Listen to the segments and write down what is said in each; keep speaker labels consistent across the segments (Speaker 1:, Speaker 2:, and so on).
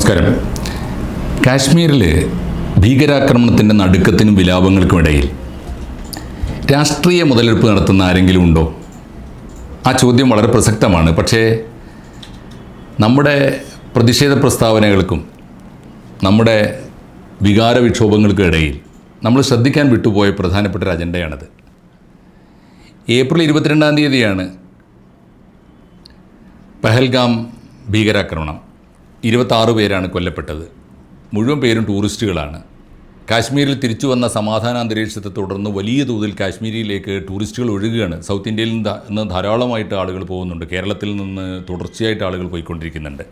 Speaker 1: നമസ്കാരം. കാശ്മീരിൽ ഭീകരാക്രമണത്തിന്റെ നടുക്കത്തിനും വിലാപങ്ങൾക്കുമിടയിൽ രാഷ്ട്രീയ മുതലെടുപ്പ് നടത്തുന്ന ആരെങ്കിലും ഉണ്ടോ? ആ ചോദ്യം വളരെ പ്രസക്തമാണ്. പക്ഷേ നമ്മുടെ പ്രതിഷേധ പ്രസ്താവനകൾക്കും നമ്മുടെ വികാര വിക്ഷോഭങ്ങൾക്കും ഇടയിൽ നമ്മൾ ശ്രദ്ധിക്കാൻ വിട്ടുപോയ പ്രധാനപ്പെട്ട ഒരു അജണ്ടയാണത്. ഏപ്രിൽ ഇരുപത്തിരണ്ടാം തീയതിയാണ് പഹൽഗാം ഭീകരാക്രമണം. ഇരുപത്താറ് പേരാണ് കൊല്ലപ്പെട്ടത്. മുഴുവൻ പേരും ടൂറിസ്റ്റുകളാണ്. കാശ്മീരിൽ തിരിച്ചു വന്ന സമാധാന അന്തരീക്ഷത്തെ തുടർന്ന് വലിയ തോതിൽ കാശ്മീരിയിലേക്ക് ടൂറിസ്റ്റുകൾ ഒഴുകുകയാണ്. സൗത്ത് ഇന്ത്യയിൽ നിന്ന് ധാരാളമായിട്ട് ആളുകൾ പോകുന്നുണ്ട്. കേരളത്തിൽ നിന്ന് തുടർച്ചയായിട്ട് ആളുകൾ പോയിക്കൊണ്ടിരിക്കുന്നുണ്ട്.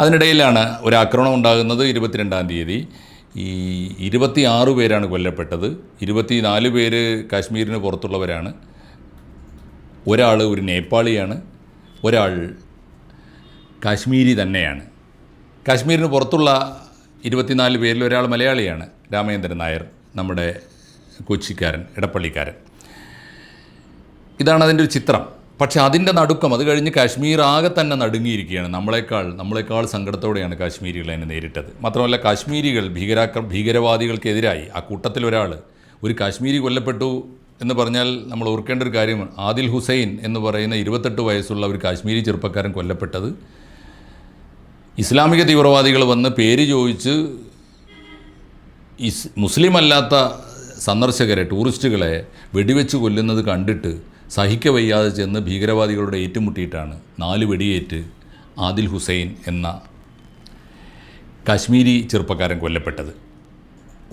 Speaker 1: അതിനിടയിലാണ് ഒരു ആക്രമണം ഉണ്ടാകുന്നത് ഇരുപത്തിരണ്ടാം തീയതി. ഈ ഇരുപത്തി ആറ് പേരാണ് കൊല്ലപ്പെട്ടത്. ഇരുപത്തി നാല് പേര് കാശ്മീരിന് പുറത്തുള്ളവരാണ്. ഒരാൾ ഒരു നേപ്പാളിയാണ്. ഒരാൾ കാശ്മീരി തന്നെയാണ്. കാശ്മീരിന് പുറത്തുള്ള ഇരുപത്തിനാല് പേരിൽ ഒരാൾ മലയാളിയാണ് രാമചന്ദ്രൻ നായർ നമ്മുടെ കൊച്ചിക്കാരൻ ഇടപ്പള്ളിക്കാരൻ ഇതാണ് അതിന്റെ ഒരു ചിത്രം. പക്ഷെ അതിന്റെ നടുക്കം അത് കഴിഞ്ഞ് കാശ്മീർ ആകെ തന്നെ നടുങ്ങിയിരിക്കുകയാണ്. നമ്മളെക്കാൾ നമ്മളെക്കാൾ സങ്കടത്തോടെയാണ് കാശ്മീരികൾ അതിനെ നേരിട്ടത്. മാത്രമല്ല കാശ്മീരികൾ ഭീകരാക്ര ഭീകരവാദികൾക്കെതിരായി ആ കൂട്ടത്തിൽ ഒരാൾ ഒരു കാശ്മീരി കൊല്ലപ്പെട്ടു എന്ന് പറഞ്ഞാൽ നമ്മൾ ഓർക്കേണ്ട ഒരു കാര്യമാണ് ആദിൽ ഹുസൈൻ എന്ന് പറയുന്ന ഇരുപത്തെട്ട് വയസ്സുള്ള ഒരു കാശ്മീരി ചെറുപ്പക്കാരൻ കൊല്ലപ്പെട്ടത് ഇസ്ലാമിക തീവ്രവാദികൾ വന്ന് പേര് ചോദിച്ച് ഇസ് മുസ്ലിം അല്ലാത്ത സന്ദർശകരെ ടൂറിസ്റ്റുകളെ വെടിവെച്ച് കൊല്ലുന്നത് കണ്ടിട്ട് സഹിക്ക വയ്യാതെ ചെന്ന് ഭീകരവാദികളുടെ ഏറ്റുമുട്ടിയിട്ടാണ് നാല് വെടിയേറ്റ് ആദിൽ ഹുസൈൻ എന്ന കാശ്മീരി ചെറുപ്പക്കാരൻ കൊല്ലപ്പെട്ടത്.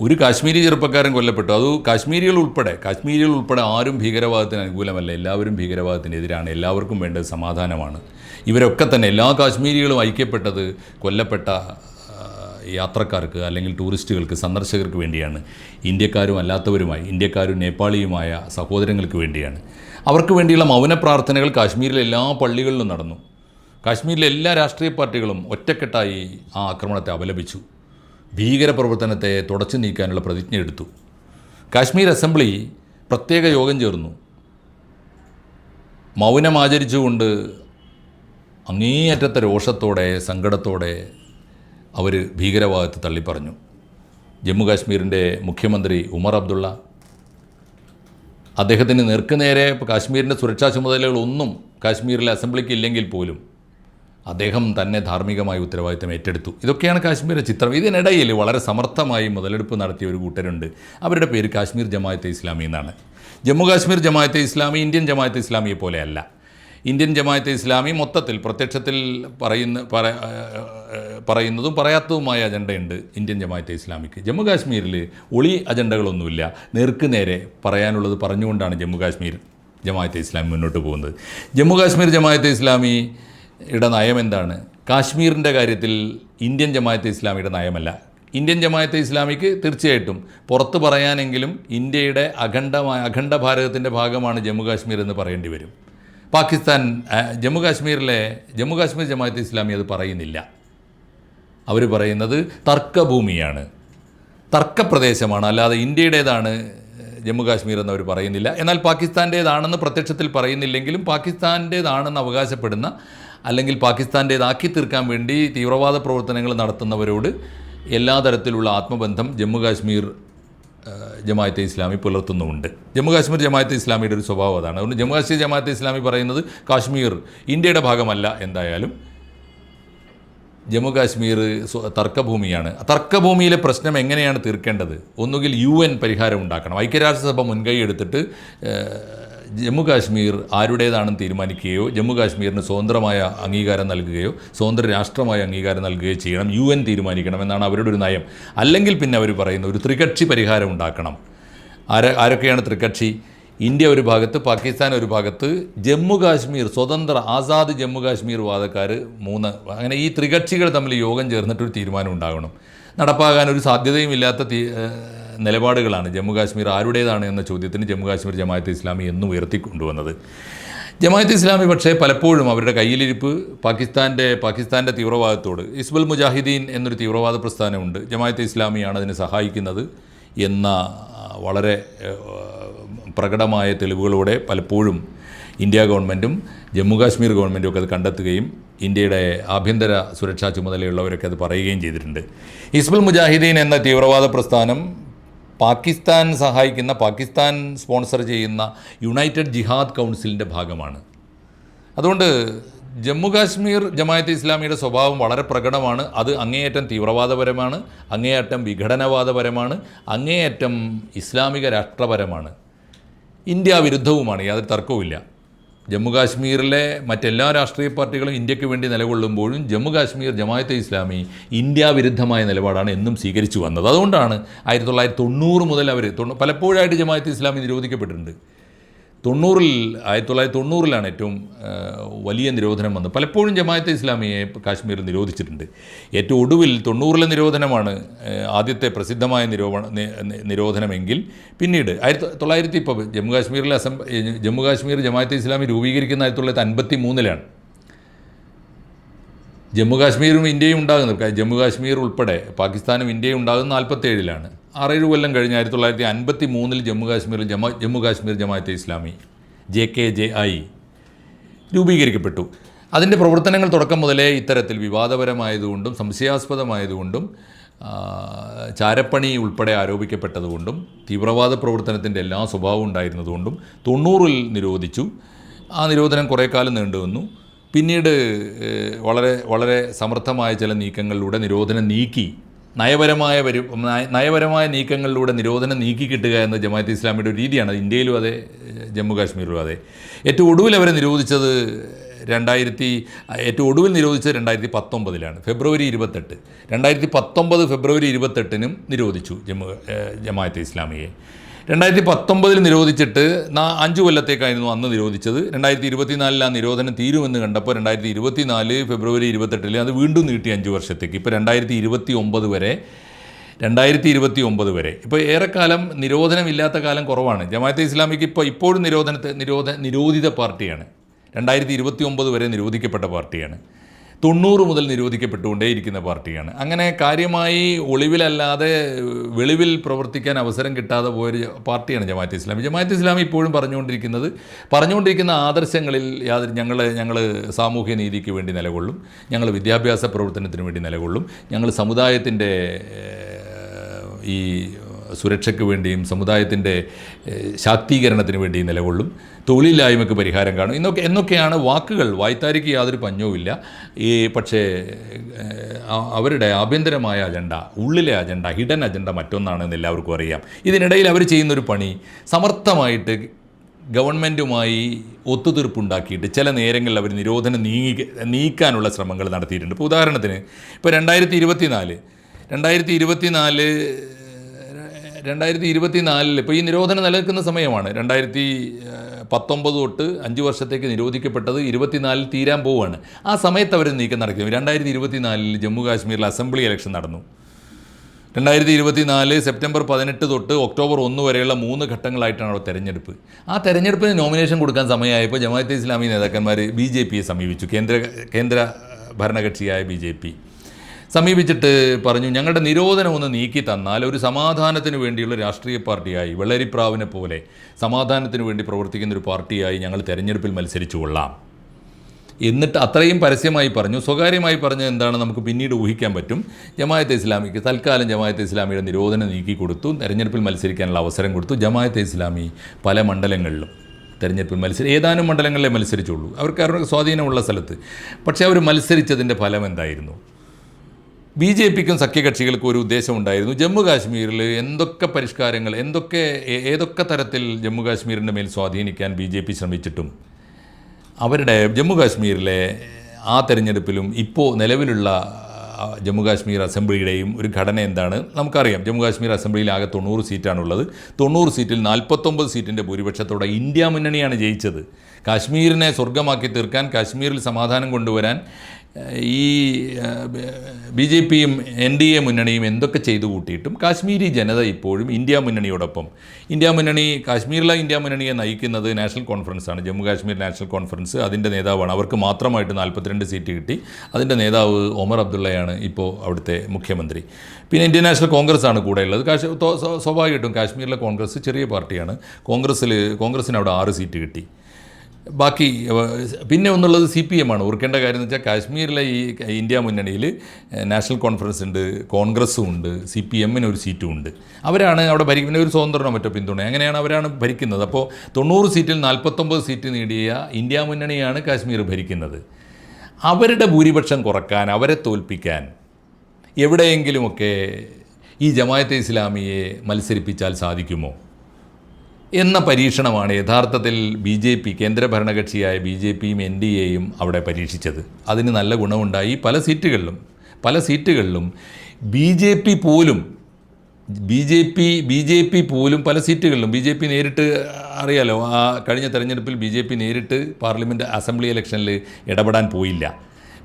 Speaker 1: ഒരു കാശ്മീരി ചെറുപ്പക്കാരൻ കൊല്ലപ്പെട്ടു. അത് കാശ്മീരികൾ ഉൾപ്പെടെ കാശ്മീരികൾ ഉൾപ്പെടെ ആരും ഭീകരവാദത്തിന് അനുകൂലമല്ല. എല്ലാവരും ഭീകരവാദത്തിനെതിരാണ്. എല്ലാവർക്കും വേണ്ടത് സമാധാനമാണ്. ഇവരൊക്കെ തന്നെ എല്ലാ കാശ്മീരികളും ഐക്യപ്പെട്ടത് കൊല്ലപ്പെട്ട യാത്രക്കാർക്ക് അല്ലെങ്കിൽ ടൂറിസ്റ്റുകൾക്ക് സന്ദർശകർക്ക് വേണ്ടിയാണ്. ഇന്ത്യക്കാരും അല്ലാത്തവരുമായി ഇന്ത്യക്കാരും നേപ്പാളിയുമായ സഹോദരങ്ങൾക്ക് വേണ്ടിയാണ്. അവർക്ക് വേണ്ടിയുള്ള മൗന പ്രാർത്ഥനകൾ കാശ്മീരിലെ എല്ലാ പള്ളികളിലും നടന്നു. കാശ്മീരിലെ എല്ലാ രാഷ്ട്രീയ പാർട്ടികളും ഒറ്റക്കെട്ടായി ആ ആക്രമണത്തെ അപലപിച്ചു. ഭീകരപ്രവർത്തനത്തെ തുടച്ചു നീക്കാനുള്ള പ്രതിജ്ഞ എടുത്തു. കാശ്മീർ അസംബ്ലി പ്രത്യേക യോഗം ചേർന്നു. മൗനമാചരിച്ചുകൊണ്ട് അങ്ങേയറ്റത്തെ രോഷത്തോടെ സങ്കടത്തോടെ അവർ ഭീകരവാദത്തെ തള്ളിപ്പറഞ്ഞു. ജമ്മു കാശ്മീരിന്റെ മുഖ്യമന്ത്രി ഉമർ അബ്ദുള്ള അദ്ദേഹത്തിന് നേർക്കുനേരെ കാശ്മീരിന്റെ സുരക്ഷാ ചുമതലകളൊന്നും കാശ്മീരിലെ അസംബ്ലിക്ക് ഇല്ലെങ്കിൽ പോലും അദ്ദേഹം തന്നെ ധാർമ്മികമായ ഉത്തരവാദിത്തം ഏറ്റെടുത്തു. ഇതൊക്കെയാണ് കാശ്മീരിലെ ചിത്രം. ഇതിനിടയിൽ വളരെ സമർത്ഥമായി മുതലെടുപ്പ് നടത്തിയ ഒരു കൂട്ടരുണ്ട്. അവരുടെ പേര് കാശ്മീർ ജമാഅത്തെ ഇസ്ലാമി എന്നാണ്. ജമ്മു കാശ്മീർ ജമാഅത്തെ ഇസ്ലാമി ഇന്ത്യൻ ജമാഅത്തെ ഇസ്ലാമിയെ പോലെയല്ല. ഇന്ത്യൻ ജമാഅത്തെ ഇസ്ലാമി മൊത്തത്തിൽ പ്രത്യക്ഷത്തിൽ പറയുന്ന പറ പറയുന്നതും പറയാത്തതുമായ അജണ്ടയുണ്ട് ഇന്ത്യൻ ജമാഅത്തെ ഇസ്ലാമിക്ക്. ജമ്മു കാശ്മീരിൽ ഒളി അജണ്ടകളൊന്നുമില്ല. നേർക്ക് നേരെ പറയാനുള്ളത് പറഞ്ഞുകൊണ്ടാണ് ജമ്മു കാശ്മീർ ജമാഅത്തെ ഇസ്ലാമി മുന്നോട്ട് പോകുന്നത്. ജമ്മു കാശ്മീർ ജമാഅത്തെ ഇസ്ലാമിയുടെ നയം എന്താണ് കാശ്മീരിന്റെ കാര്യത്തിൽ ഇന്ത്യൻ ജമാഅത്തെ ഇസ്ലാമിയുടെ നയമല്ല. ഇന്ത്യൻ ജമാഅത്തെ ഇസ്ലാമിക്ക് തീർച്ചയായിട്ടും പുറത്ത് പറയാനെങ്കിലും ഇന്ത്യയുടെ അഖണ്ഡമായ അഖണ്ഡ ഭാരതത്തിന്റെ ഭാഗമാണ് ജമ്മു കാശ്മീർ എന്ന് പറയേണ്ടി വരും. പാകിസ്ഥാൻ ജമ്മു കാശ്മീരിലെ ജമ്മു കാശ്മീർ ജമാഅത്തെ ഇസ്ലാമി അത് പറയുന്നില്ല. അവർ പറയുന്നത് തർക്കഭൂമിയാണ്. തർക്കപ്രദേശമാണ്. അല്ലാതെ ഇന്ത്യയുടേതാണ് ജമ്മു കാശ്മീർ എന്ന് അവർ പറയുന്നില്ല. എന്നാൽ പാകിസ്ഥാന്റേതാണെന്ന് പ്രത്യക്ഷത്തിൽ പറയുന്നില്ലെങ്കിലും പാകിസ്ഥാന്റേതാണെന്ന് അവകാശപ്പെടുന്ന അല്ലെങ്കിൽ പാകിസ്ഥാന്റേതാക്കി തീർക്കാൻ വേണ്ടി തീവ്രവാദ പ്രവർത്തനങ്ങൾ നടത്തുന്നവരോട് എല്ലാ തരത്തിലുള്ള ആത്മബന്ധം ജമ്മു കാശ്മീർ ജമാഅത്തെ ഇസ്ലാമി പുലർത്തുന്നുമുണ്ട്. ജമ്മു കാശ്മീർ ജമാഅത്തെ ഇസ്ലാമിയുടെ ഒരു സ്വഭാവം അതാണ്. അതുകൊണ്ട് ജമ്മു കാശ്മീർ ജമാഅത്തെ ഇസ്ലാമി പറയുന്നത് കാശ്മീർ ഇന്ത്യയുടെ ഭാഗമല്ല എന്തായാലും ജമ്മു കാശ്മീർ തർക്കഭൂമിയാണ്. തർക്കഭൂമിയിലെ പ്രശ്നം എങ്ങനെയാണ് തീർക്കേണ്ടത്? ഒന്നുകിൽ യു എൻ പരിഹാരം ഉണ്ടാക്കണം. ഐക്യരാഷ്ട്രസഭ മുൻകൈ എടുത്തിട്ട് ജമ്മു കാശ്മീർ ആരുടേതാണെന്ന് തീരുമാനിക്കുകയോ ജമ്മു കാശ്മീരിന് സ്വതന്ത്രമായ അംഗീകാരം നൽകുകയോ സ്വതന്ത്ര രാഷ്ട്രമായ അംഗീകാരം നൽകുകയോ ചെയ്യണം യു എൻ തീരുമാനിക്കണം എന്നാണ് അവരുടെ ഒരു നയം. അല്ലെങ്കിൽ പിന്നെ അവർ പറയുന്ന ഒരു ത്രികക്ഷി പരിഹാരം ഉണ്ടാക്കണം. ആര ആരൊക്കെയാണ് ത്രികക്ഷി? ഇന്ത്യ ഒരു ഭാഗത്ത് പാകിസ്ഥാൻ ഒരു ഭാഗത്ത് ജമ്മു കാശ്മീർ സ്വതന്ത്ര ആസാദ് ജമ്മു കാശ്മീർ വാദക്കാർ മൂന്ന് അങ്ങനെ ഈ ത്രികക്ഷികൾ തമ്മിൽ യോഗം ചേർന്നിട്ടൊരു തീരുമാനം ഉണ്ടാകണം. നടപ്പാകാൻ ഒരു സാധ്യതയും ഇല്ലാത്ത നിലപാടുകളാണ്. ജമ്മു കാശ്മീർ ആരുടേതാണ് എന്ന ചോദ്യത്തിന് ജമ്മു കാശ്മീർ ഇസ്ലാമി എന്നും ഉയർത്തിക്കൊണ്ടുവന്നത്. ജമാഅത്ത് ഇസ്ലാമി പക്ഷേ പലപ്പോഴും അവരുടെ കയ്യിലിരിപ്പ് പാകിസ്ഥാന്റെ പാകിസ്ഥാന്റെ തീവ്രവാദത്തോട് ഇസ്ബുൽ മുജാഹിദ്ദീൻ എന്നൊരു തീവ്രവാദ പ്രസ്ഥാനമുണ്ട്. ജമാഅത്ത് ഇസ്ലാമിയാണ് അതിനെ സഹായിക്കുന്നത് എന്ന വളരെ പ്രകടമായ തെളിവുകളോടെ പലപ്പോഴും ഇന്ത്യ ഗവൺമെന്റും ജമ്മു കാശ്മീർ ഗവൺമെന്റും ഒക്കെ അത് കണ്ടെത്തുകയും ഇന്ത്യയുടെ ആഭ്യന്തര സുരക്ഷാ ചുമതലയുള്ളവരൊക്കെ അത് പറയുകയും ചെയ്തിട്ടുണ്ട്. ഹിസ്ബുൽ മുജാഹിദ്ദീൻ എന്ന തീവ്രവാദ പ്രസ്ഥാനം പാകിസ്ഥാൻ സഹായിക്കുന്ന പാകിസ്ഥാൻ സ്പോൺസർ ചെയ്യുന്ന യുണൈറ്റഡ് ജിഹാദ് കൗൺസിലിന്റെ ഭാഗമാണ്. അതുകൊണ്ട് ജമ്മു കാശ്മീർ ജമായത്ത് ഇസ്ലാമിയുടെ സ്വഭാവം വളരെ പ്രകടമാണ്. അത് അങ്ങേയറ്റം തീവ്രവാദപരമാണ് അങ്ങേയറ്റം വിഘടനവാദപരമാണ് അങ്ങേയറ്റം ഇസ്ലാമിക രാഷ്ട്രപരമാണ്. ഇന്ത്യ വിരുദ്ധവുമാണ് യാതൊരു തർക്കവുമില്ല. ജമ്മു കാശ്മീരിലെ മറ്റെല്ലാ രാഷ്ട്രീയ പാർട്ടികളും ഇന്ത്യയ്ക്ക് വേണ്ടി നിലകൊള്ളുമ്പോഴും ജമ്മുകാശ്മീർ ജമായത്തെ ഇസ്ലാമി ഇന്ത്യ വിരുദ്ധമായ നിലപാടാണ് എന്നും സ്വീകരിച്ചു വന്നത്. അതുകൊണ്ടാണ് ആയിരത്തി തൊള്ളായിരത്തി തൊണ്ണൂറ് മുതൽ അവർ പലപ്പോഴായിട്ട് ജമായത്തെ ഇസ്ലാമി നിരോധിക്കപ്പെട്ടിട്ടുണ്ട്. തൊണ്ണൂറിൽ ആയിരത്തി തൊള്ളായിരത്തി തൊണ്ണൂറിലാണ് ഏറ്റവും വലിയ നിരോധനം വന്നത്. പലപ്പോഴും ജമാഅത്ത് ഇസ്ലാമിയെ കാശ്മീർ നിരോധിച്ചിട്ടുണ്ട്. ഏറ്റവും ഒടുവിൽ തൊണ്ണൂറിലെ നിരോധനമാണ് ആദ്യത്തെ പ്രസിദ്ധമായ നിരോപണ നിരോധനമെങ്കിൽ പിന്നീട് ആയിരത്തി തൊള്ളായിരത്തി ഇപ്പോൾ ജമ്മു കാശ്മീരിലെ അസം ജമ്മു കാശ്മീർ ജമാഅത്തെ ഇസ്ലാമി രൂപീകരിക്കുന്ന ആയിരത്തി തൊള്ളായിരത്തി അൻപത്തി മൂന്നിലാണ് ജമ്മു കാശ്മീരും ഇന്ത്യയും ഉണ്ടാകുന്നത്. ജമ്മു കാശ്മീർ ഉൾപ്പെടെ പാകിസ്ഥാനും ഇന്ത്യയും ഉണ്ടാകുന്നത് നാൽപ്പത്തേഴിലാണ് ആറേഴ് കൊല്ലം കഴിഞ്ഞ് ആയിരത്തി തൊള്ളായിരത്തി അൻപത്തി മൂന്നിൽ ജമ്മു കാശ്മീരിൽ ജമ Jammu Kashmir Jamaat-e Islami J K J I രൂപീകരിക്കപ്പെട്ടു. അതിന്റെ പ്രവർത്തനങ്ങൾ തുടക്കം മുതലേ ഇത്തരത്തിൽ വിവാദപരമായതുകൊണ്ടും സംശയാസ്പദമായതുകൊണ്ടും ചാരപ്പണി ഉൾപ്പെടെ ആരോപിക്കപ്പെട്ടതുകൊണ്ടും തീവ്രവാദ പ്രവർത്തനത്തിന്റെ എല്ലാ സ്വഭാവവും ഉണ്ടായിരുന്നതുകൊണ്ടും തൊണ്ണൂറിൽ നിരോധിച്ചു. ആ നിരോധനം കുറേ കാലം നീണ്ടുവന്നു പിന്നീട് വളരെ വളരെ സമർത്ഥമായ ചില നീക്കങ്ങളിലൂടെ നിരോധനം നീക്കി. നയപരമായ വരു നയ- നയപരമായ നീക്കങ്ങളിലൂടെ നിരോധനം നീക്കി കിട്ടുക എന്ന ജമാഅത്ത് ഇസ്ലാമിയുടെ ഒരു രീതിയാണ്. ഇന്ത്യയിലും അതെ ജമ്മു കാശ്മീരിലും അതെ. ഏറ്റവും ഒടുവിൽ അവരെ നിരോധിച്ചത് രണ്ടായിരത്തി ഏറ്റവും ഒടുവിൽ നിരോധിച്ചത് രണ്ടായിരത്തി പത്തൊമ്പതിലാണ് ഫെബ്രുവരി ഇരുപത്തെട്ട്. രണ്ടായിരത്തി പത്തൊമ്പത് ഫെബ്രുവരി ഇരുപത്തെട്ടിനും നിരോധിച്ചു ജമ്മു ജമാഅത്തെ ഇസ്ലാമിയെ. രണ്ടായിരത്തി പത്തൊമ്പതിൽ നിരോധിച്ചിട്ട് അഞ്ച് കൊല്ലത്തേക്കായിരുന്നു അന്ന് നിരോധിച്ചത്. രണ്ടായിരത്തി ഇരുപത്തിനാലിൽ ആ നിരോധനം തീരുമെന്ന് കണ്ടപ്പോൾ രണ്ടായിരത്തി ഇരുപത്തിനാല് ഫെബ്രുവരി ഇരുപത്തെട്ടിൽ അത് വീണ്ടും നീട്ടി അഞ്ച് വർഷത്തേക്ക്. ഇപ്പോൾ രണ്ടായിരത്തി ഇരുപത്തി ഒമ്പത് വരെ രണ്ടായിരത്തി ഇരുപത്തി ഒമ്പത് വരെ. ഇപ്പോൾ ഏറെക്കാലം നിരോധനമില്ലാത്ത കാലം കുറവാണ്. ജമാഅത്തെ ഇസ്ലാമിക്ക് ഇപ്പോൾ ഇപ്പോഴും നിരോധനത്തെ നിരോധ നിരോധിത പാർട്ടിയാണ്. രണ്ടായിരത്തി ഇരുപത്തി ഒമ്പത് വരെ നിരോധിക്കപ്പെട്ട പാർട്ടിയാണ്. തൊണ്ണൂറ് മുതൽ നിരോധിക്കപ്പെട്ടുകൊണ്ടേയിരിക്കുന്ന പാർട്ടിയാണ്. അങ്ങനെ കാര്യമായി ഒളിവിലല്ലാതെ വെളിവിൽ പ്രവർത്തിക്കാൻ അവസരം കിട്ടാതെ പോയൊരു പാർട്ടിയാണ് ജമാഅത്ത് ഇസ്ലാമി. ജമാഅത്ത് ഇസ്ലാമി ഇപ്പോഴും പറഞ്ഞുകൊണ്ടിരിക്കുന്നത് പറഞ്ഞുകൊണ്ടിരിക്കുന്ന ആദർശങ്ങളിൽ യാതൊരു ഞങ്ങൾ ഞങ്ങൾ സാമൂഹ്യ നീതിക്ക് വേണ്ടി നിലകൊള്ളും ഞങ്ങൾ വിദ്യാഭ്യാസ പ്രവർത്തനത്തിന് വേണ്ടി നിലകൊള്ളും ഞങ്ങൾ സമുദായത്തിന്റെ ഈ സുരക്ഷയ്ക്ക് വേണ്ടിയും സമുദായത്തിന്റെ ശാക്തീകരണത്തിന് വേണ്ടിയും നിലകൊള്ളും. തൊഴിലില്ലായ്മയ്ക്ക് പരിഹാരം കാണും. ഇന്നൊക്കെ എന്നൊക്കെയാണ് വാക്കുകൾ. വായ്ത്താരിക്ക് യാതൊരു പഞ്ഞവുമില്ല ഈ പക്ഷേ അവരുടെ ആഭ്യന്തരമായ അജണ്ട ഉള്ളിലെ അജണ്ട ഹിഡൻ അജണ്ട മറ്റൊന്നാണെന്ന് എല്ലാവർക്കും അറിയാം. ഇതിനിടയിൽ അവർ ചെയ്യുന്നൊരു പണി സമർത്ഥമായിട്ട് ഗവൺമെന്റുമായി ഒത്തുതീർപ്പുണ്ടാക്കിയിട്ട് ചില നേരങ്ങളിൽ അവർ നിരോധനം നീങ്ങി നീക്കാനുള്ള ശ്രമങ്ങൾ നടത്തിയിട്ടുണ്ട്. ഇപ്പോൾ ഉദാഹരണത്തിന് ഇപ്പോൾ രണ്ടായിരത്തി ഇരുപത്തി നാല് രണ്ടായിരത്തി ഇരുപത്തി നാല് രണ്ടായിരത്തി ഇരുപത്തി നാലിൽ ഇപ്പോൾ ഈ നിരോധനം നിലനിൽക്കുന്ന സമയമാണ്. രണ്ടായിരത്തി പത്തൊമ്പത് തൊട്ട് അഞ്ച് വർഷത്തേക്ക് നിരോധിക്കപ്പെട്ടത് ഇരുപത്തിനാലിൽ തീരാൻ പോവുകയാണ്. ആ സമയത്ത് അവർ നീക്കം നടക്കുന്നു രണ്ടായിരത്തി ഇരുപത്തിനാലിൽ ജമ്മു കാശ്മീരിൽ അസംബ്ലി ഇലക്ഷൻ നടന്നു. രണ്ടായിരത്തി ഇരുപത്തി നാല് സെപ്റ്റംബർ പതിനെട്ട് തൊട്ട് ഒക്ടോബർ ഒന്ന് വരെയുള്ള മൂന്ന് ഘട്ടങ്ങളായിട്ടാണ് അവിടെ തെരഞ്ഞെടുപ്പ്. ആ തെരഞ്ഞെടുപ്പിന് നോമിനേഷൻ കൊടുക്കാൻ സമയമായപ്പോൾ ജമാഅത്തെ ഇസ്ലാമി നേതാക്കന്മാർ ബി ജെ പിയെ സമീപിച്ചു. കേന്ദ്ര കേന്ദ്ര ഭരണകക്ഷിയായ ബി ജെ പി. സമീപിച്ചിട്ട് പറഞ്ഞു ഞങ്ങളുടെ നിരോധനം ഒന്ന് നീക്കി തന്നാൽ ഒരു സമാധാനത്തിന് വേണ്ടിയുള്ള രാഷ്ട്രീയ പാർട്ടിയായി വെള്ളരിപ്രാവിനെ പോലെ സമാധാനത്തിന് വേണ്ടി പ്രവർത്തിക്കുന്ന ഒരു പാർട്ടിയായി ഞങ്ങൾ തെരഞ്ഞെടുപ്പിൽ മത്സരിച്ചു കൊള്ളാം. എന്നിട്ട് അത്രയും പരസ്യമായി പറഞ്ഞു. സ്വകാര്യമായി പറഞ്ഞത് എന്താണ്? നമുക്ക് പിന്നീട് ഊഹിക്കാൻ പറ്റും. ജമായത്തെ ഇസ്ലാമിക്ക് തൽക്കാലം ജമായത്തെ ഇസ്ലാമിയുടെ നിരോധനം നീക്കി കൊടുത്തു തെരഞ്ഞെടുപ്പിൽ മത്സരിക്കാനുള്ള അവസരം കൊടുത്തു. ജമായത്തെ ഇസ്ലാമി പല മണ്ഡലങ്ങളിലും തെരഞ്ഞെടുപ്പിൽ മത്സരം ഏതാനും മണ്ഡലങ്ങളിലെ മത്സരിച്ചുള്ളൂ. അവർക്ക് അവരുടെ സ്വാധീനമുള്ള സ്ഥലത്ത്. പക്ഷേ അവർ മത്സരിച്ചതിന്റെ ഫലം എന്തായിരുന്നു? ബി ജെ പിക്കും സഖ്യകക്ഷികൾക്കും ഒരു ഉദ്ദേശമുണ്ടായിരുന്നു. ജമ്മു കാശ്മീരിൽ എന്തൊക്കെ പരിഷ്കാരങ്ങൾ എന്തൊക്കെ ഏതൊക്കെ തരത്തിൽ ജമ്മു കാശ്മീരിന്റെ മേൽ സ്വാധീനിക്കാൻ ബി ജെ പി ശ്രമിച്ചിട്ടും അവരുടെ ജമ്മു കാശ്മീരിലെ ആ തെരഞ്ഞെടുപ്പിലും ഇപ്പോൾ നിലവിലുള്ള ജമ്മു കാശ്മീർ അസംബ്ലിയുടെയും ഒരു ഘടന എന്താണ്? നമുക്കറിയാം ജമ്മു കാശ്മീർ അസംബ്ലിയിൽ ആകെ തൊണ്ണൂറ് സീറ്റാണുള്ളത്. തൊണ്ണൂറ് സീറ്റിൽ നാൽപ്പത്തൊമ്പത് സീറ്റിന്റെ ഭൂരിപക്ഷത്തോടെ ഇന്ത്യ മുന്നണിയാണ് ജയിച്ചത്. കാശ്മീരിനെ സ്വർഗമാക്കി തീർക്കാൻ കാശ്മീരിൽ സമാധാനം കൊണ്ടുവരാൻ ഈ ബി ജെ പിയും എൻ ഡി എ മുന്നണിയും എന്തൊക്കെ ചെയ്തു കൂട്ടിയിട്ടും കാശ്മീരി ജനത ഇപ്പോഴും ഇന്ത്യ മുന്നണിയോടൊപ്പം. ഇന്ത്യ മുന്നണി കാശ്മീരിലെ ഇന്ത്യ മുന്നണിയെ നയിക്കുന്നത് നാഷണൽ കോൺഫറൻസാണ് ജമ്മു കാശ്മീർ നാഷണൽ കോൺഫറൻസ് അതിന്റെ നേതാവാണ്. അവർക്ക് മാത്രമായിട്ട് നാൽപ്പത്തിരണ്ട് സീറ്റ് കിട്ടി. അതിന്റെ നേതാവ് ഒമർ അബ്ദുള്ളയാണ് ഇപ്പോൾ അവിടുത്തെ മുഖ്യമന്ത്രി. പിന്നെ ഇന്ത്യൻ നാഷണൽ കോൺഗ്രസ് ആണ് കൂടെ ഉള്ളത്. കാശ് സ്വാഭാവികമായിട്ടും കാശ്മീരിലെ കോൺഗ്രസ് ചെറിയ പാർട്ടിയാണ്. കോൺഗ്രസ്സിൽ കോൺഗ്രസ്സിന് അവിടെ ആറ് സീറ്റ് കിട്ടി. ബാക്കി പിന്നെ ഒന്നുള്ളത് സി പി എം ആണ്. ഓർക്കേണ്ട കാര്യം എന്ന് വെച്ചാൽ കാശ്മീരിലെ ഈ ഇന്ത്യ മുന്നണിയിൽ നാഷണൽ കോൺഫറൻസ് ഉണ്ട് കോൺഗ്രസ്സും ഉണ്ട് സി പി എമ്മിന് ഒരു സീറ്റും ഉണ്ട്. അവരാണ് അവിടെ ഭരിക്കുന്ന ഒരു സ്വതന്ത്രനോ മറ്റോ പിന്തുണ അങ്ങനെയാണ് അവരാണ് ഭരിക്കുന്നത്. അപ്പോൾ തൊണ്ണൂറ് സീറ്റിൽ നാൽപ്പത്തൊമ്പത് സീറ്റ് നേടിയ ഇന്ത്യ മുന്നണിയാണ് കാശ്മീർ ഭരിക്കുന്നത്. അവരുടെ ഭൂരിപക്ഷം കുറയ്ക്കാൻ അവരെ തോൽപ്പിക്കാൻ എവിടെയെങ്കിലുമൊക്കെ ഈ ജമായത്തെ ഇസ്ലാമിയെ മത്സരിപ്പിച്ചാൽ സാധിക്കുമോ? എന്ന പരീക്ഷണമാണ് യഥാർത്ഥത്തിൽ ബി ജെ പി കേന്ദ്ര ഭരണകക്ഷിയായ ബി ജെ പിയും എൻ ഡി എയും അവിടെ പരീക്ഷിച്ചത്. അതിന് നല്ല ഗുണമുണ്ടായി പല സീറ്റുകളിലും പല സീറ്റുകളിലും ബി ജെ പി പോലും B J P B J P പോലും പല സീറ്റുകളിലും ബി ജെ പി നേരിട്ട് അറിയാലോ ആ കഴിഞ്ഞ തെരഞ്ഞെടുപ്പിൽ ബി ജെ പി നേരിട്ട് പാർലമെന്റ് അസംബ്ലി ഇലക്ഷനിൽ ഇടപെടാൻ പോയില്ല.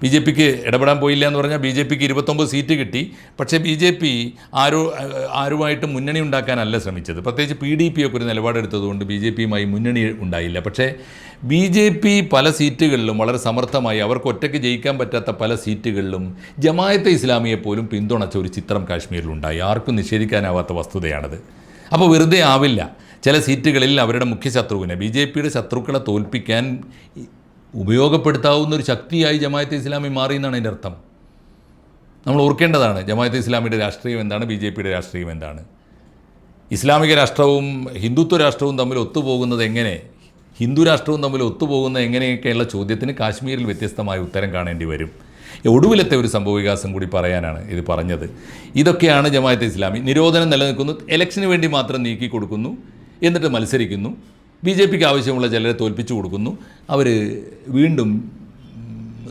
Speaker 1: ബി ജെ പിക്ക് ഇടപെടാൻ പോയില്ല എന്ന് പറഞ്ഞാൽ ബി ജെ പിക്ക് ഇരുപത്തൊമ്പത് സീറ്റ് കിട്ടി. പക്ഷേ ബി ജെ പി ആരോ ആരുമായിട്ട് മുന്നണി ഉണ്ടാക്കാനല്ല ശ്രമിച്ചത്. പ്രത്യേകിച്ച് പി ഡി പി ഒക്കെ ഒരു നിലപാടെടുത്തതുകൊണ്ട് ബി ജെ പിയുമായി മുന്നണി ഉണ്ടായില്ല. പക്ഷേ ബി ജെ പി പല സീറ്റുകളിലും വളരെ സമർത്ഥമായി അവർക്ക് ഒറ്റയ്ക്ക് ജയിക്കാൻ പറ്റാത്ത പല സീറ്റുകളിലും ജമായത്തെ ഇസ്ലാമിയെ പോലും പിന്തുണച്ച ഒരു ചിത്രം കാശ്മീരിലുണ്ടായി. ആർക്കും നിഷേധിക്കാനാവാത്ത വസ്തുതയാണത്. അപ്പോൾ വെറുതെ ആവില്ല. ചില സീറ്റുകളിൽ അവരുടെ മുഖ്യ ശത്രുവിനെ ബി ജെ പിയുടെ ശത്രുക്കളെ തോൽപ്പിക്കാൻ ഉപയോഗപ്പെടുത്താവുന്ന ഒരു ശക്തിയായി ജമായത്ത് ഇസ്ലാമി മാറി എന്നാണ് അതിന്റെ അർത്ഥം. നമ്മൾ ഓർക്കേണ്ടതാണ് ജമായത്ത് ഇസ്ലാമിയുടെ രാഷ്ട്രീയം എന്താണ് ബി ജെ പിയുടെ രാഷ്ട്രീയം എന്താണ്. ഇസ്ലാമിക രാഷ്ട്രവും ഹിന്ദുത്വ രാഷ്ട്രവും തമ്മിൽ ഒത്തുപോകുന്നത് എങ്ങനെ ഹിന്ദു രാഷ്ട്രവും തമ്മിൽ ഒത്തുപോകുന്നത് എങ്ങനെയൊക്കെയുള്ള ചോദ്യത്തിന് കാശ്മീരിൽ വ്യത്യസ്തമായ ഉത്തരം കാണേണ്ടി വരും. ഒടുവിലത്തെ ഒരു സംഭവവികാസം കൂടി പറയാനാണ് ഇത് പറഞ്ഞത്. ഇതൊക്കെയാണ് ജമായത്ത് ഇസ്ലാമി നിരോധനം നിലനിൽക്കുന്നു ഇലക്ഷന് വേണ്ടി മാത്രം നീക്കി കൊടുക്കുന്നു എന്നിട്ട് മത്സരിക്കുന്നു. ബി ജെ പിക്ക് ആവശ്യമുള്ള ചിലരെ തോൽപ്പിച്ചു കൊടുക്കുന്നു. അവർ വീണ്ടും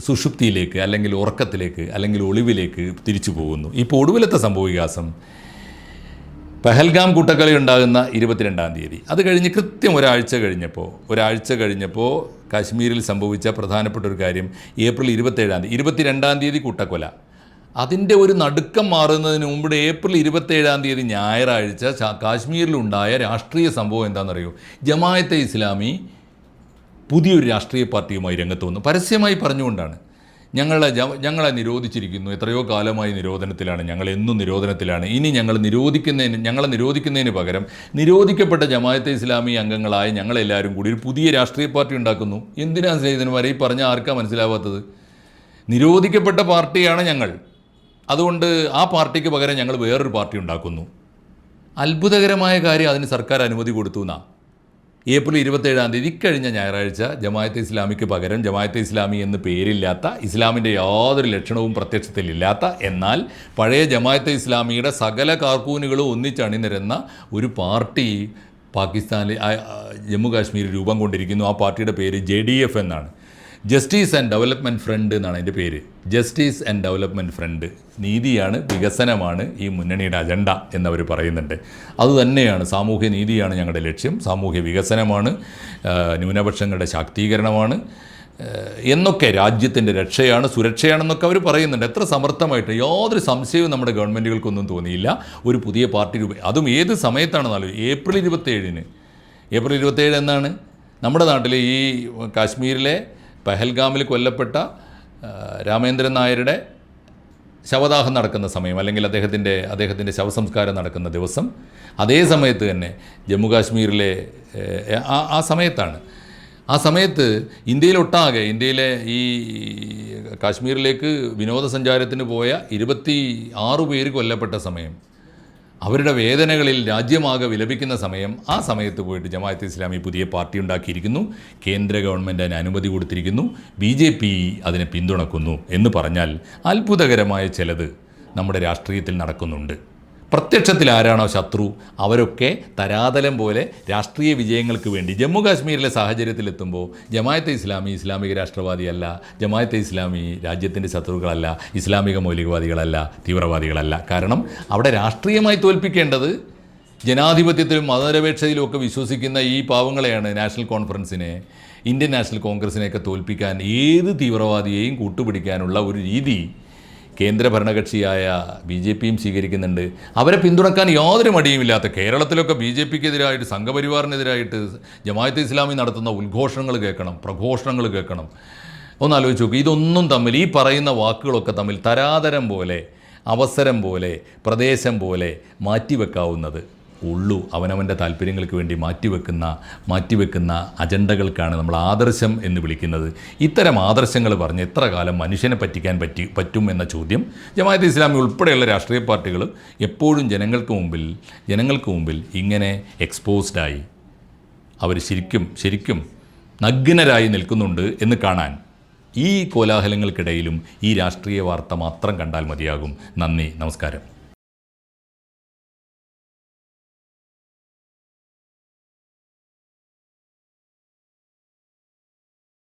Speaker 1: സുഷുപ്തിയിലേക്ക് അല്ലെങ്കിൽ ഉറക്കത്തിലേക്ക് അല്ലെങ്കിൽ ഒളിവിലേക്ക് തിരിച്ചു പോകുന്നു. ഇപ്പോൾ ഒടുവിലത്തെ സംഭവവികാസം പെഹൽഗാം കൂട്ടക്കളി ഉണ്ടാകുന്ന ഇരുപത്തിരണ്ടാം തീയതി. അത് കഴിഞ്ഞ് കൃത്യം ഒരാഴ്ച കഴിഞ്ഞപ്പോൾ ഒരാഴ്ച കഴിഞ്ഞപ്പോൾ കാശ്മീരിൽ സംഭവിച്ച പ്രധാനപ്പെട്ട ഒരു കാര്യം ഏപ്രിൽ ഇരുപത്തേഴാം തീയതി ഇരുപത്തിരണ്ടാം തീയതി കൂട്ടക്കൊല. അതിന്റെ ഒരു നടുക്കം മാറുന്നതിന് മുമ്പ് ഏപ്രിൽ ഇരുപത്തേഴാം തീയതി ഞായറാഴ്ച കാശ്മീരിലുണ്ടായ രാഷ്ട്രീയ സംഭവം എന്താണെന്നറിയോ? ജമായത്തെ ഇസ്ലാമി പുതിയൊരു രാഷ്ട്രീയ പാർട്ടിയുമായി രംഗത്ത് വന്നു. പരസ്യമായി പറഞ്ഞുകൊണ്ടാണ്. ഞങ്ങളെ ഞങ്ങളെ നിരോധിച്ചിരിക്കുന്നു. എത്രയോ കാലമായി നിരോധനത്തിലാണ്. ഞങ്ങൾ എന്നും നിരോധനത്തിലാണ്. ഇനി ഞങ്ങൾ നിരോധിക്കുന്നതിന് ഞങ്ങളെ നിരോധിക്കുന്നതിന് പകരം നിരോധിക്കപ്പെട്ട ജമായത്തെ ഇസ്ലാമി അംഗങ്ങളായ ഞങ്ങളെല്ലാവരും കൂടി ഒരു പുതിയ രാഷ്ട്രീയ പാർട്ടി ഉണ്ടാക്കുന്നു. എന്തിനാണ് സ്നേഹിതന്മാരെ? ഈ പറഞ്ഞ ആർക്കാ മനസ്സിലാവാത്തത്? നിരോധിക്കപ്പെട്ട പാർട്ടിയാണ് ഞങ്ങൾ. അതുകൊണ്ട് ആ പാർട്ടിക്ക് പകരം ഞങ്ങൾ വേറൊരു പാർട്ടി ഉണ്ടാക്കുന്നു. അത്ഭുതകരമായ കാര്യം അതിന് സർക്കാർ അനുമതി കൊടുത്തു എന്നാ. ഏപ്രിൽ ഇരുപത്തേഴാം തീയതി കഴിഞ്ഞ ഞായറാഴ്ച ജമായത്തെ ഇസ്ലാമിക്ക് പകരം ജമായത്തെ ഇസ്ലാമി എന്ന് പേരില്ലാത്ത ഇസ്ലാമിന്റെ യാതൊരു ലക്ഷണവും പ്രത്യക്ഷത്തിലില്ലാത്ത എന്നാൽ പഴയ ജമായത്തെ ഇസ്ലാമിയുടെ സകല കാർക്കൂനുകളും ഒന്നിച്ചണിനിരുന്ന ഒരു പാർട്ടി പാകിസ്ഥാനിൽ ജമ്മു കാശ്മീരിൽ രൂപം കൊണ്ടിരിക്കുന്നു. ആ പാർട്ടിയുടെ പേര് ജെ ഡി എഫ് എന്നാണ്. ജസ്റ്റിസ് ആൻഡ് ഡെവലപ്മെന്റ് ഫ്രണ്ട് എന്നാണ് അതിന്റെ പേര്. ജസ്റ്റിസ് ആൻഡ് ഡെവലപ്മെന്റ് ഫ്രണ്ട് നീതിയാണ് വികസനമാണ് ഈ മുന്നണിയുടെ അജണ്ട എന്നവർ പറയുന്നുണ്ട്. അതുതന്നെയാണ് സാമൂഹ്യ നീതിയാണ് ഞങ്ങളുടെ ലക്ഷ്യം സാമൂഹ്യ വികസനമാണ് ന്യൂനപക്ഷങ്ങളുടെ ശാക്തീകരണമാണ് എന്നൊക്കെ രാജ്യത്തിന്റെ രക്ഷയാണ് സുരക്ഷയാണെന്നൊക്കെ അവർ പറയുന്നുണ്ട്. എത്ര സമർത്ഥമായിട്ട് യാതൊരു സംശയവും നമ്മുടെ ഗവൺമെന്റുകൾക്കൊന്നും തോന്നിയില്ല. ഒരു പുതിയ പാർട്ടി രൂപ അതും ഏത് സമയത്താണെന്നാലും ഏപ്രിൽ ഇരുപത്തേഴിന് ഏപ്രിൽ ഇരുപത്തേഴ് എന്നാണ്? നമ്മുടെ നാട്ടിൽ ഈ കാശ്മീരിലെ പെഹൽഗാമിൽ കൊല്ലപ്പെട്ട രാമേന്ദ്രൻ നായരുടെ ശവദാഹം നടക്കുന്ന സമയം അല്ലെങ്കിൽ അദ്ദേഹത്തിന്റെ അദ്ദേഹത്തിന്റെ ശവസംസ്കാരം നടക്കുന്ന ദിവസം അതേ സമയത്ത് തന്നെ ജമ്മു കാശ്മീരിലെ ആ ആ സമയത്താണ്. ആ സമയത്ത് ഇന്ത്യയിലൊട്ടാകെ ഇന്ത്യയിലെ ഈ കാശ്മീരിലേക്ക് വിനോദസഞ്ചാരത്തിന് പോയ ഇരുപത്തി ആറ് പേര് കൊല്ലപ്പെട്ട സമയം. അവരുടെ വേദനകളിൽ രാജ്യമാകെ വിലപിക്കുന്ന സമയം ആ സമയത്ത് പോയിട്ട് ജമാഅത്ത് ഇസ്ലാമി പുതിയ പാർട്ടി ഉണ്ടാക്കിയിരിക്കുന്നു. കേന്ദ്ര ഗവൺമെന്റ് അതിന് അനുമതി കൊടുത്തിരിക്കുന്നു. ബി ജെ പി അതിനെ പിന്തുണക്കുന്നു എന്ന് പറഞ്ഞാൽ അത്ഭുതകരമായ ചിലത് നമ്മുടെ രാഷ്ട്രീയത്തിൽ നടക്കുന്നുണ്ട്. പ്രത്യക്ഷത്തിൽ ആരാണോ ശത്രു അവരൊക്കെ തരാതലം പോലെ രാഷ്ട്രീയ വിജയങ്ങൾക്ക് വേണ്ടി ജമ്മു കാശ്മീരിലെ സാഹചര്യത്തിലെത്തുമ്പോൾ ജമായത്തെ ഇസ്ലാമി ഇസ്ലാമിക രാഷ്ട്രവാദിയല്ല ജമായത്തെ ഇസ്ലാമി രാജ്യത്തിന്റെ ശത്രുക്കളല്ല ഇസ്ലാമിക മൗലികവാദികളല്ല തീവ്രവാദികളല്ല. കാരണം അവിടെ രാഷ്ട്രീയമായി തോൽപ്പിക്കേണ്ടത് ജനാധിപത്യത്തിലും മതനിരപേക്ഷതയിലും ഒക്കെ വിശ്വസിക്കുന്ന ഈ പാവങ്ങളെയാണ് നാഷണൽ കോൺഫറൻസിനെ ഇന്ത്യൻ നാഷണൽ കോൺഗ്രസിനെയൊക്കെ തോൽപ്പിക്കാൻ ഏത് തീവ്രവാദിയെയും കൂട്ടുപിടിക്കാനുള്ള ഒരു രീതി കേന്ദ്ര ഭരണകക്ഷിയായ ബി ജെ പിയും സ്വീകരിക്കുന്നുണ്ട്. അവരെ പിന്തുണക്കാൻ യാതൊരു മടിയുമില്ലാത്ത കേരളത്തിലൊക്കെ ബി ജെ പിക്കെതിരായിട്ട് സംഘപരിവാറിനെതിരായിട്ട് ജമായത്ത് ഇസ്ലാമി നടത്തുന്ന ഉദ്ഘോഷങ്ങൾ കേൾക്കണം പ്രഘോഷണങ്ങൾ കേൾക്കണം. ഒന്ന് ആലോചിച്ച് നോക്കുക ഇതൊന്നും തമ്മിൽ ഈ പറയുന്ന വാക്കുകളൊക്കെ തമ്മിൽ തരാതരം പോലെ അവസരം പോലെ പ്രദേശം പോലെ മാറ്റിവെക്കാവുന്നത്. ഉള്ളൂ. അവനവന്റെ താല്പര്യങ്ങൾക്ക് വേണ്ടി മാറ്റിവെക്കുന്ന മാറ്റിവെക്കുന്ന അജണ്ടകൾക്കാണ് നമ്മൾ ആദർശം എന്ന് വിളിക്കുന്നത്. ഇത്തരം ആദർശങ്ങൾ പറഞ്ഞ് എത്ര കാലം മനുഷ്യനെ പറ്റിക്കാൻ പറ്റി പറ്റും എന്ന ചോദ്യം ജമാഅത്ത് ഇസ്ലാമി ഉൾപ്പെടെയുള്ള രാഷ്ട്രീയ പാർട്ടികൾ എപ്പോഴും ജനങ്ങൾക്ക് മുമ്പിൽ ജനങ്ങൾക്ക് മുമ്പിൽ ഇങ്ങനെ എക്സ്പോസ്ഡായി അവർ ശരിക്കും ശരിക്കും നഗ്നരായി നിൽക്കുന്നുണ്ട് എന്ന് കാണാൻ ഈ കോലാഹലങ്ങൾക്കിടയിലും ഈ രാഷ്ട്രീയ വാർത്ത മാത്രം കണ്ടാൽ മതിയാകും. നന്ദി നമസ്കാരം.